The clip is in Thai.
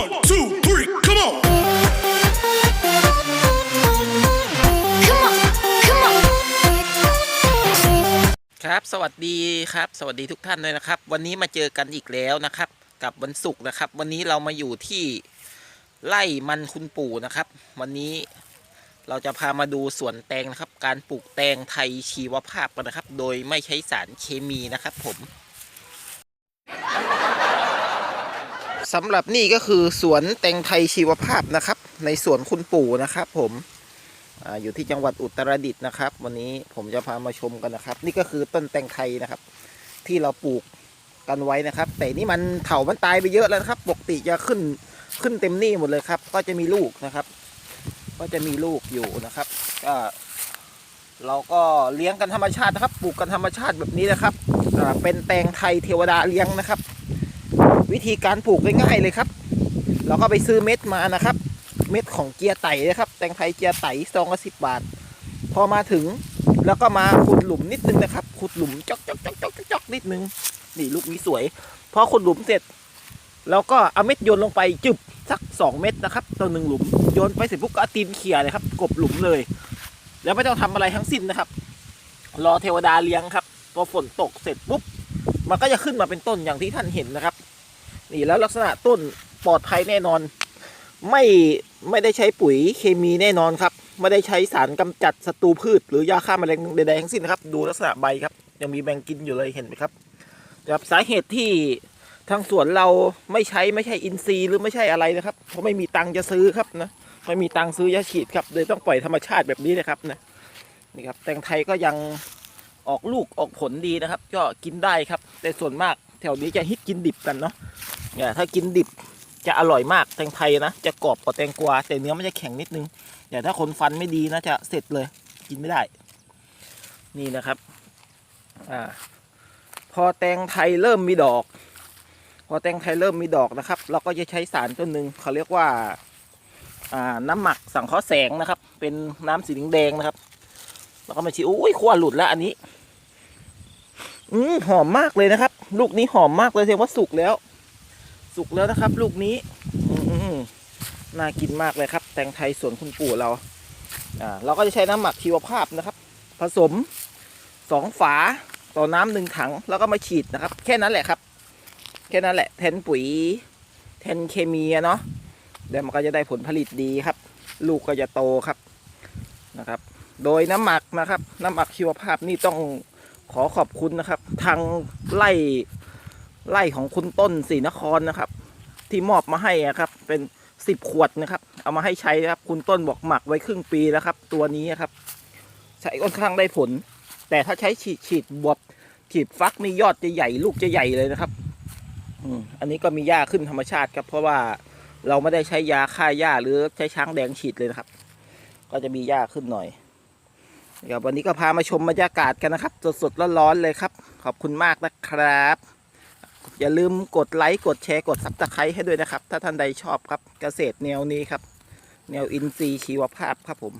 One, two, three, come on. Come on, come on. ครับ สวัสดีครับ สวัสดีทุกท่านเลยนะครับ วันนี้มาเจอกันอีกแล้วนะครับ กับวันศุกร์นะครับ วันนี้เรามาอยู่ที่ไร่มันคุณปู่นะครับ วันนี้เราจะพามาดูสวนแตงนะครับ การปลูกแตงไทยชีวภาพกันนะครับ โดยไม่ใช้สารเคมีนะครับ ผม สำหรับนี่ก็คือสวนแตงไทยชีวภาพนะครับ ในสวนคุณปู่นะครับ ผมออยู่ที่จังหวัดอุตรดิตถ์นะครับ วันนี้ผมจะพามาชมกันนะครับ นี่ก็คือต้นแตงไทยนะครับ ที่เราปลูกกันไว้นะครับ แต่นี่มันเถามันตายไปเยอะแล้วนะครับ ปกติจะขึ้นขึ้นเต็มนี่หมดเลยครับ ก็จะมีลูกนะครับ ก็จะมีลูกอยู่นะครับก็เราก็เลี้ยงกันธรรมชาตินะครับ ปลูกกันธรรมชาติแบบนี้นะครับเป็นแตงไทยเทวดาเลี้ยงนะครับ วิธีการปลูกง่ายๆเลยครับ เราก็ไปซื้อเม็ดมานะครับ เม็ดของเกียร์ไต่นะครับ แตงไทยเกียร์ไต่ซองละสิบบาท พอมาถึงแล้วก็มาขุดหลุมนิดนึงนะครับ ขุดหลุมจอกจอกจอกจอกจอกนิดนึง นี่ลูกนี้สวย พอขุดหลุมเสร็จแล้วก็เอาเม็ดโยนลงไปจึบสักสองเม็ดนะครับต่อหนึ่งหลุมโยนไปเสร็จปุ๊บก็เอาตีนเขี่ยเลยครับ กบหลุมเลย แล้วไม่ต้องทำอะไรทั้งสิ้นนะครับ รอเทวดาเลี้ยงครับพอฝนตกเสร็จปุ๊บมันก็จะขึ้นมาเป็นต้นอย่างที่ท่านเห็นนะครับ นี่แล้วลักษณะต้นปลอดภัยแน่นอน ไม่ไม่ได้ใช้ปุ๋ยเคมีแน่นอนครับ ไม่ได้ใช้สารกำจัดศัตรูพืช หรือยาฆ่าแมลงใดๆทั้งสิ้นครับ ดูลักษณะใบครับ ยังมีแมงกินอยู่เลยเห็นไหมครับครับสาเหตุที่ทางสวนเราไม่ใช้ไม่ใช่อินทรีย์หรือไม่ใช่อะไรนะครับ เพราะไม่มีตังค์จะซื้อครับนะไม่มีตังค์ซื้อยาฉีดครับเลยต้องปล่อยธรรมชาติแบบนี้นะครับนะนี่ครับแตงไทยก็ยังออกลูกออกผลดีนะครับ ก็กินได้ครับ แต่ส่วนมากแถวนี้จะฮิตกินดิบกันเนาะ เนี่ยถ้ากินดิบจะอร่อยมากแตงไทยนะ จะกรอบกว่าแตงกวาแต่เนื้อมันจะแข็งนิดนึงแต่ถ้าคนฟันไม่ดีนะจะเสร็จเลย กินไม่ได้ นี่นะครับอ่าพอแตงไทยเริ่มมีดอก พอแตงไทยเริ่มมีดอกนะครับ เราก็จะใช้สารตัวหนึ่งเขาเรียกว่าอ่าน้ำหมักสังเคราะห์แสงนะครับ เป็นน้ำสีแดงนะครับแล้วก็มาชิอุ้ยขั้วหลุดแล้วอันนี้ อืมหอมมากเลยนะครับ ลูกนี้หอมมากเลยแสดงว่าสุกแล้ว สุกแล้วนะครับ ลูกนี้น่ากินมากเลยครับ แตงไทยสวนคุณปู่เราอ่าเราก็จะใช้น้ำหมักชีวภาพนะครับ ผสมสองฝาต่อน้ำหนึ่งถัง แล้วก็มาฉีดนะครับ แค่นั้นแหละครับ แค่นั้นแหละ แทนปุ๋ย แทนเคมีเนาะเดี๋ยวมันก็จะได้ผลผลิตดีครับ ลูกก็จะโตครับนะครับ โดยน้ำหมักนะครับ น้ำหมักชีวภาพนี่ต้องขอขอบคุณนะครับ ทางไล่ ไล่ของคุณต้นศรีนครนะครับ ที่มอบมาให้อะครับ เป็นสิบขวดนะครับ เอามาให้ใช้นะครับ คุณต้นบอกหมักไว้ครึ่งปีแล้วครับ ตัวนี้ครับ ใช้ค่อนข้างได้ผล แต่ถ้าใช้ฉีดฉีดบวบฉีดฟักนี่ยอดจะใหญ่ลูกจะใหญ่เลยนะครับอืมอันนี้ก็มีหญ้าขึ้นธรรมชาติครับ เพราะว่าเราไม่ได้ใช้ยาฆ่าหญ้าหรือใช้ช้างแดงฉีดเลยนะครับ ก็จะมีหญ้าขึ้นหน่อยเดี๋ยววันนี้ก็พามาชมบรรยากาศกันนะครับ สดๆร้อนๆเลยครับ ขอบคุณมากนะครับ อย่าลืมกดไลค์กดแชร์กดซับสไครต์ให้ด้วยนะครับ ถ้าท่านใดชอบครับเกษตรแนวนี้ครับ แนวอินทรีย์ชีวภาพครับผม